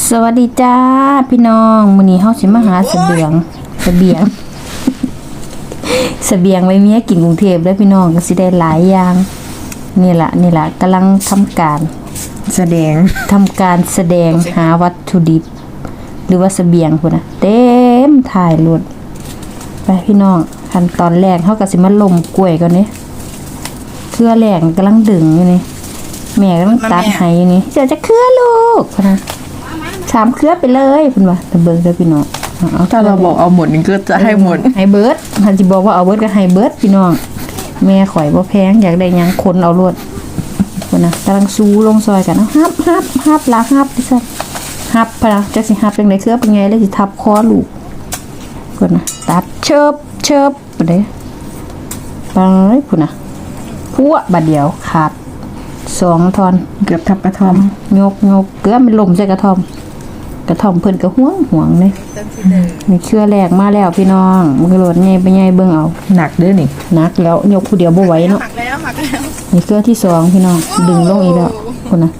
สวัสดีจ้าพี่น้องมื้อนี้เฮาสิมาหาเสบียงเสบียงเสบียงไว้เมียกินกรุงเทพแล้วพี่น้องก็สิได้หลายอย่าง นี่ล่ะนี่ล่ะกำลังทำการแสดงทำการแสดงหาวัตถุดิบ หรือว่าเสบียงพุ่นน่ะเต็มถ่ายรถไปพี่น้องขั้นตอนแรกเฮาก็สิมาลมกล้วยก่อนนี่เครือแรกกำลังดึงอยู่นี่แม่กำลังตัดให้อยู่นี่เดี๋ยวจะเครือลูกพุ่นน่ะ สามเครือไปเลยพุ่นว่าแต่เบิ่งเด้อพี่น้องเอาเอาถ้าเราบอกเอาหมดนี่ก็จะให้หมดให้เบิร์ดหันสิบอกว่าเอาเบิร์ดก็ให้เบิร์ดพี่น้อง แม่ข่อยบ่แพงอยากได้หยังคนเอารวดคนนะกำลังซูลงซอยกันเอาฮับฮับฮับลาฮับดิซั่นฮับพะนะจักสิฮับจังได๋คือเป็นไงเลยสิทับคอลูกคนนะตัดเชิบเชิบไปเด้ไปพุ่นน่ะพัวบัดเดียวขาดสองท่อนเกือบทับกระทอมยกยกเกลือมันลมใส่กระท่อมก ระท่อมเพิ่นก็ห่วงห่วงเลยนี่เชื่อแรกมาแล้วพี่น้องมันก็โหลดใหญ่ไปใหญ่เบิ่งเอาหนักเด้อนี่นักแล้วยกผู้เดียวบ่ไหวเนาะหักแล้วหักแล้วนี่เครือที่สองพี่น้องดึงลงอีกแล้วคนนะ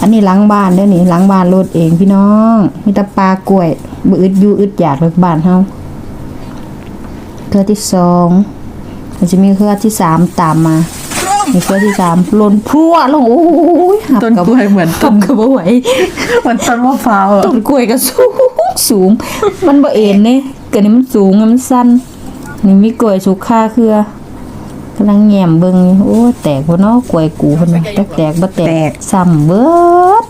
อันนี้หล้างบ้านเด้อนี่หล้างบ้านโลดเองพี่น้องมีแต่ปลากล้วยบ่อึดอยู่อึดอยากเลยบ้านเฮาเครือที่สองมันจะมีเครือที่สามตามมา มีเครือที่สามหล่นพรั่วลงโอ้ยหัต้นกล้วยเหมือนต้นก็บ่ไหวเหมือนต้นมะพร้าวอะต้นกล้วยก็สูงสูง มันบ่เอ็นเนี่ยเกิดนี่มันสูงอะมันสั้นนี่มีกล้วยสุกค่าเครือกำลังแง้มเบิ่งอยู่โอ้แตกบ่เนาะกล้วยกูเพิ่นน่ะจักแตกบ่แตกซ้ำเบิด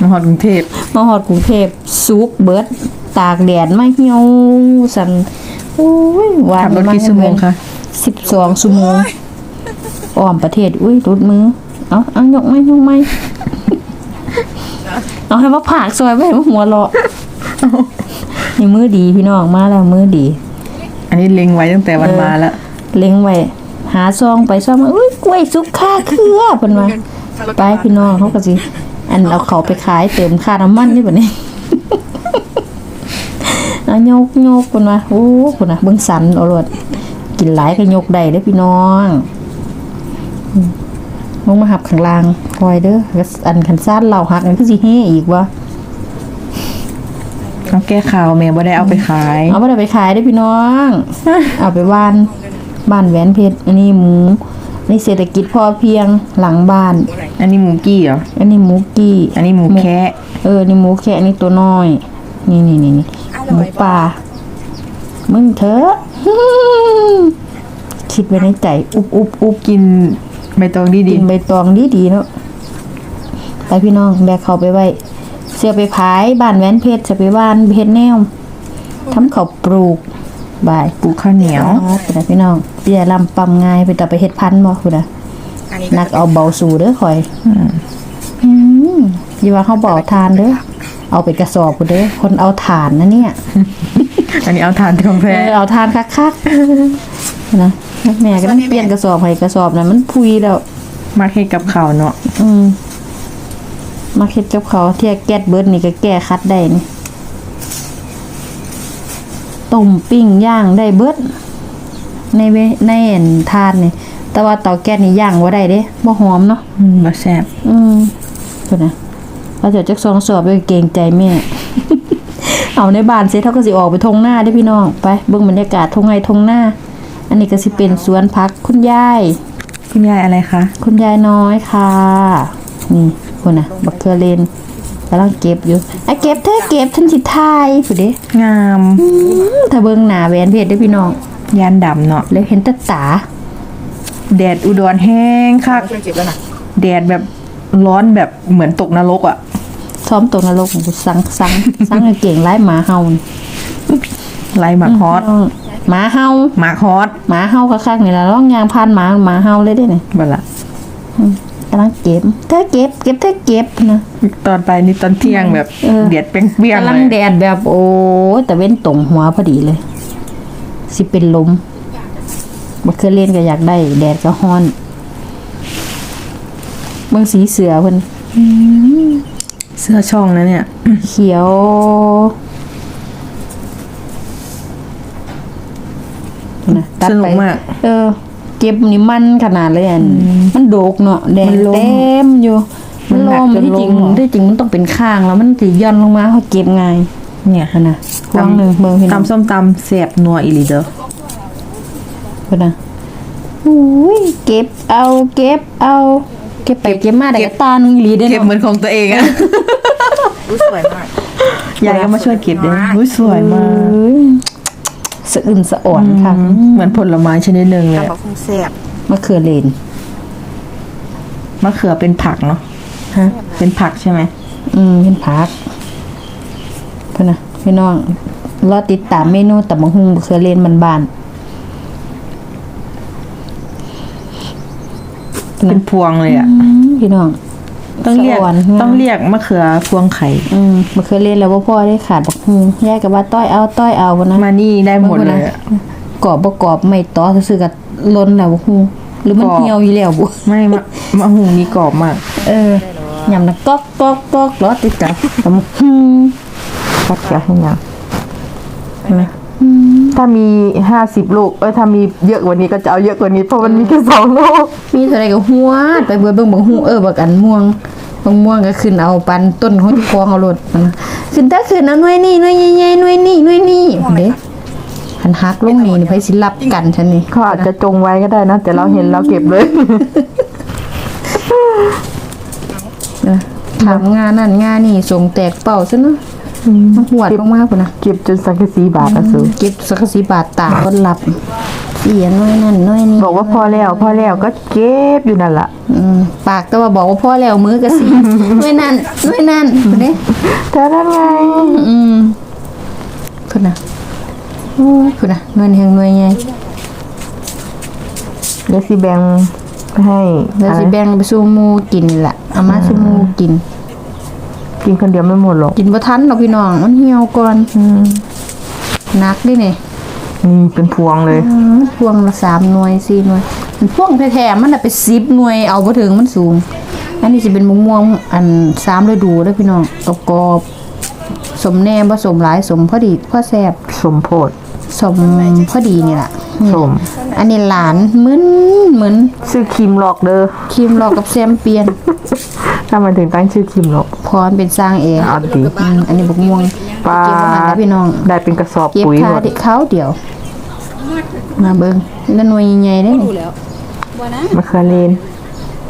มาฮอดกรุงเทพมาฮอดกรุงเทพสุกเบิดตากแดดมาเหี่ยวสั่นโอ้ยหวานขับรถกี่ชั่วโมงคะ12ชั่วโมง อ้อมประเทศ อุ้ยรุดมือ เอาเอายกไม้ยกไม้เอาให้มาผากซอยไว้ให้มาหัวเราะนี่มือดีพี่น้องมาแล้วมือดี อันนี้เล็งไว้ตั้งแต่วันมาแล้วเล็งไว้หาซองไปซองมาอุ้ยกล้วยสุกค่าเครือเพิ่นว่าไปพี่น้องเขาก็สิอันเอาเขาไปขายเติมค่าน้ำมันนี่บัดนี้เอายกยกเพิ่นว่าโอ้เพิ่นน่ะเบิ่งสันเอาโลดกินหลายก็ยกได้เด้อพี่น้องอืม ลงมาหับข้างล่างคอยเด้ออันคันซ่านเราหักอันคือสิเฮอีกวะเอาแก้ข่าวแม่บ่ได้เอาไปขาย เอาไปได้ไปขายได้อพี่น้อง เอาไปบ้านบ้านแหวนเพชรอันนี้หมูอันนี้เศรษฐกิจพอเพียงหลังบ้าน อันนี้หมูกี้เหรอ อันนี้หมูกี้ อันนี้หมูแคะเออนี่หมูแค่อันนี้ตัวน้อย นี่นี่นี่นี่หมูป่ามึงเถอะคิดไว้ในใจ อุบอุบอุบกิน ใบตองดีดีกินใบตองดีดีๆเนาะไปพี่น้องแบกเขาไปไว้ เสียไปขายบ้านแหวนเพชรจะไปบ้านเพชรแนวทำเขาวปลูกบายปูข้าวเหนียวอ๋อเป็นไงพี่น้องเปียลำปั๊มง่ายไปต่อไปเฮ็ดพันธุ์บ่คุณน่ะอันนี้นักเอาเบาสู่เด้อข่อยอืมอย่าว่าเขาบ่เอาทานเด้อเอาเป็นกระสอบพุ่นเด้อคนเอาฐานนะเนี่ย อันนี้เอาทานที่ของเอแท้อเอาทานคักๆนะ แม่ก็ต้องเปลี่ยนกระสอบให้กระสอบน่ะมันพุยแล้ว มาเฮ็ดกับข้าวเนาะอืมมาเฮ็ดกับเขาวเที่ยแก๊สเบิดนี่ก็แก้คัดได้นี่ต้มปิ้งย่างได้เบิด ในเวในอันทานนี่แต่ว่าเตาแก๊สนี่ย่างบ่ได้เด้บ่หอมเนาะอืมบ่แซ่บอืมพุ่นน่ะเราจะจักสองสอบด้วยเกรงใจแม่ เอาในบ้านเสร็จเขาก็สิออกไปทงหน้าได้อพี่น้องไปเบิ่งบรรยากาศทงไงทงหน้า อันนี้ก็สิเป็นสวนพักคุณยาย คุณยายอะไรคะ คุณยายน้อยค่ะ นี่คุณน่ะบักเกอร์เลนกำลังเก็บอยู่อะเก็บเธอะเก็บทันสิทายผู้เด้งามอืมถ้าเบิ่งหน้าแหวนเพชรได้อพี่น้องยานดำเนาะแล้วเห็นแตาตา แดดอุดรแห้งคักช่วยเก็บแล้วนะแดดแบบร้อนแบบเหมือนตกนรกอะ ซ้อมตกนรกของกูสั่งสั่งสั่งให้เก่งไล่หมาเฮานี่ไล่หมากฮอต หมาเฮาหมากฮอตหมาเฮาคักๆนี่ล่ะร้องยางพานหมาหมาเฮาเลยได้นี่บ่ละกำลังเก็บ เธอเก็บ เก็บเธอเก็บนะตอนไปนี่ตอนเที่ยงแบบเออเดียดเปรี้ยงๆกำลัเลงยแดดแบบโอ้ยแต่เว้นตรงหัวพอดีเลย สิเป็นลมบักเคยเล่นก็อยากได้ แดดก็ฮ้อนเบิ่งสีเสือเพิ่นเสื้อช่องนะเนี่ย เขียวนะ ตัดสนุไปกมาก เออ เก็บนี่มันขนาดเลยอันมันโดกเนาะแดงมันล้มเต็มอยู่ มันลมหนักจนที่จริงล้มเหรอ ที่จริงมันต้องเป็นข้างแล้วมันสิย่อนลงมาเขาเก็บง่ายเนี่ยนั่นน่ะวางหนึ่งเมืองพี่น้องตำส้มตำแสบนัวอีหลีเด้อพุ่นน่ะอุ้ยเก็บเอาเก็บเอา เก็บไปเก็บมาได้ก็ตาหนึงอีหลีได้เก็บเนาะเหมือนของตัวเองอะรู้สวยมากยายก็มาช่วยเก็บด้วยอุ๊ยสวยมาก เอ้ย สะอื่นสะอ่อนค่ะเหมือนผลไม้ชนิดหนึ่งเลยตำอะบักคงแซ่บมะเขือเลนมะเขือเป็นผักเนาะฮะ เป็นผักใช่ไหมอืมเป็นผักเพื่อนนะพี่น้องรอติดตามเมนูตับมะฮุงมะเขือเลนมันบานเป็นพวงเลยอะอืมพี่น้อง ต้องเรียกสะอ่อนต้องเรียกมะเขือพวงไข่อืมมะเขือเลนแล้วว่าพ่อได้ขาดบักฮุงแยกกับว่าต้อยเอาต้อยเอาวะนะมานี่ได้หมดเลยอะ กรอบบ่กรอบไม่ต้อซื่อๆกับล้นแล้วบักฮุงหรือมันกรอบ เหี่ยวอยู่แล้วบุไม่มะมะหุงนี่กรอบมาก เออยำนะก๊อกก๊อกก๊อกรอติดกับตับมะฮุงปัดแก้วให้ยัง ถ้ามีห้าสิบลูกเอ้ยถ้ามีเยอะกว่านี้ก็จะเอาเยอะกว่านี้เพราะมันมีแค่สองลูกมีเท่าไรก็หัวดไปเบิ่งเบิ่งบักฮุงเออบักอันม่วงบักม่วงก็ขึ้นเอาปันต้นของเจ้าของเอารถมันนะขึ้นถ้าขึ้นเอาหน่วยนี่หน่วยใหญ่ๆหน่วยนี่หน่วยนี่เด้หันฮักลงนี่นี่ไผสิรับกันฉันนี่เขาอาจจะจงไว้ก็ได้นะ แต่เราเห็นเราเก็บเลยนะทำงานนั่นงานนี่ส่งแตกเป่าซะเนาะ มันหวดมากๆพุ่นนะเก็บจนสังกะสีบาทอะสูเก็บสักกะสีบาทตากก็หลับเสียหน่วยนั่นหน่วยนี่บอกว่าพอแล้ว พอแล้วก็เก็บอยู่นั่นแหละอืมปากแต่ว่าบอกว่าพ่อแล้วมือกะสีหน่วยนั่นหน่วยนั่นเด้เธอนั่นไงอืมพุ่นน่ะโอ้ยพุ่นน่ะหน่วยแห่งหน่วยใหญ่เดี๋ยวสิแบ่งให้แล้วสิแบ่งไปสู่หมู่กินนี่ล่ะเอามาสู่หมู่กิน กินคนเดียวไม่หมดหรอกกินบ่ทันหรอกพี่น้อง มันเหี่ยวก่อนหนักดินี่นี่เป็นพวงเลยอืมพวงละสามหน่วยสี่หน่วยมันพวงแท้ๆมันน่ะไป10หน่วยเอาบ่ถึงมันสูง อันนี้สิเป็นมะม่วงอันสามฤดูเด้อพี่น้องกรอบๆสมแน่บ่สมหลายสมพอดีพอแซ่บสมโพธสมพอดีนี่ล่ะนี่สม อันนี้หลานเหมือนเหมือนชื่อคิมหลอกเด้อครีมหลอกกับแซมเปียน ถ้ามันถึงตั้งชื่อคิมหลอกพรเป็นสร้างเองเอาดีอืมอันนี้บกม่วงปลาเก็บอาหารแล้วพี่น้องได้เป็นกระสอบเก็บปุ๋ยคาหมดที่เขาเดียว มาเบิ่งแล้วหน่วยใหญ่ๆได้นี่มะเขือเลน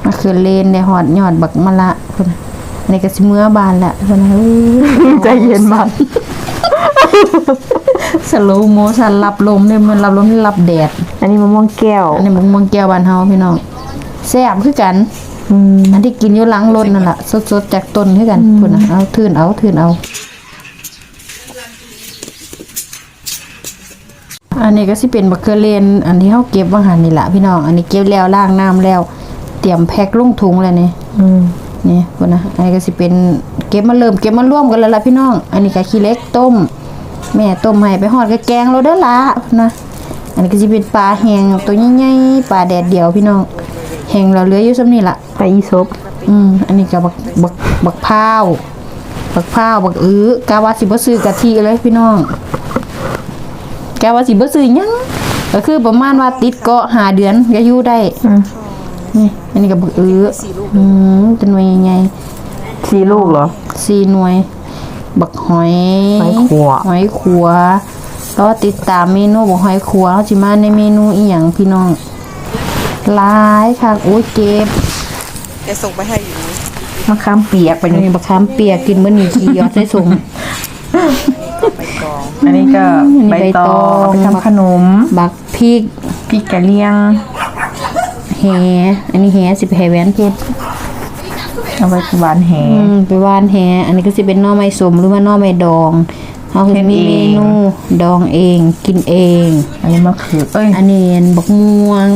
มาคือเลนได้หอดยอดบักมะละเพิ่นน่ะอันนี้ก็สิเมื่อบานละเพิ่นน่ะเอ้ยใจเย็นมากสโลว์โมชันรับลมเนี่ยมันรับลมนี่รับแดด อันนี้มะม่วงแก้ว อันนี้บกม่วงแก้วบานเฮาพี่น้องแซ่บคือกัน อืมอันที่กินอยู่หลังรถนั่นแหละสดๆจากต้นคือกันพุ่นน่ะเอาทื่นเอาทื่นเอา อันนี้ก็สิเป็นบักเกอร์เลนอันที่เฮาเก็บว่าหันนี่แหละพี่น้องอันนี้เก็บแล้วล้างน้ำแล้ว เตรียมแพ็คลงถุงแล้วนี่อืมนี่พุ่นนะอันนี้ก็สิเป็นเก็บมาเริ่มเก็บมาร่วมกันแล้วล่ะพี่น้อง อันนี้ก็ขี้เล็กต้ม แม่ต้มให้ไปฮอดกับแกงเราเด้อล่ะพุ่นนะอันนี้ก็สิเป็นปลาแห้งตัวใหญ่ๆปลาแดดเดียวพี่น้อง แห้งเราเหลืออยู่ซ้ำนี่ล่ะไปอีซบอืมอันนี้ก็บักบักบักพร้าวบักพร้าวบักอื้อกะว่าสิบ่ซื้อกะทิเลยพี่น้องกะว่าสิบ่ซื้อหยังก็คือประมาณว่าติดเกาะหาเดือนก็อยู่ได้อืมนี่อันนี้ก็บักอื้ออืมเป็นหน่วยใหญ่สี่ลูกเหรอๆสี่หน่วย บักหอยหอยขัวหอยขัวรอติดตามเมนูบักหอยขัวเฮาสิมาในเมนูอีหยังพี่น้อง หลายค่ะโอ้ยเจ็บจะส่งไปให้อยู่มะขามเปียกไปอันนี่นี้บักขามเปียกกินมื้อนี้ขี้ยอดใส่สมอันนี้ก็อันนี้ใบใบตตอองงเอาไปทำขนม บักพริกพริกกะเลียงแหอันนี้แหสิไปแหแหวนเพชรเอาไปหวานแหอืมไปหว่านแหอันนี้ก็สิเป็นหน่อไม้สมหรือว่าหน่อไม้ดองเฮาคือมีเฮ็ดเมเองนูดองเองกินเอง อันนี้มะเขือเอ้ยอันนี้บักม่วง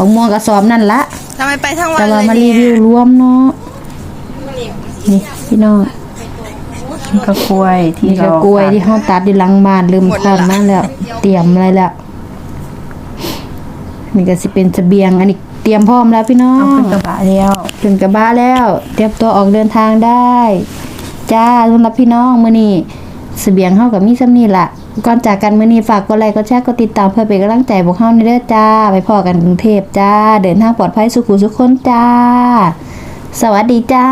บักม่วงกระสอบนั่นละทำไมไปทั้งวันแต่เลว่ายมารีเนี่วิวยรวมเนาะนี่พี่น้องนี่ก็กล้วยที่นี่ก็เรากล้วยที่เฮาตัดอยู่หลังบ้านลืมทอดมาแล้ว เตรียมอะไรแล้วนี่ก็สิเป็นเสบียงอันนี้เตรียมพร้อมแล้วพี่น้อเอาง ขึ้นกระบะแล้วถึงกระบะแล้ว เตรียมตัวออกเดินทางได้ จ้าสำหรับพี่น้องมื้อนี้เสบียงเฮากับมีซ้ำนี่ล่ะ ก่อนจากกันมื้อนี้ฝากกดไลค์กดแชร์กดติดตามเพื่อเป็นกำลังใจพวกเฮาในเด้อจ้า ไปพอกันกรุงเทพจ้า เดินทางปลอดภัยสุขุสุขคนจ้า สวัสดีจ้า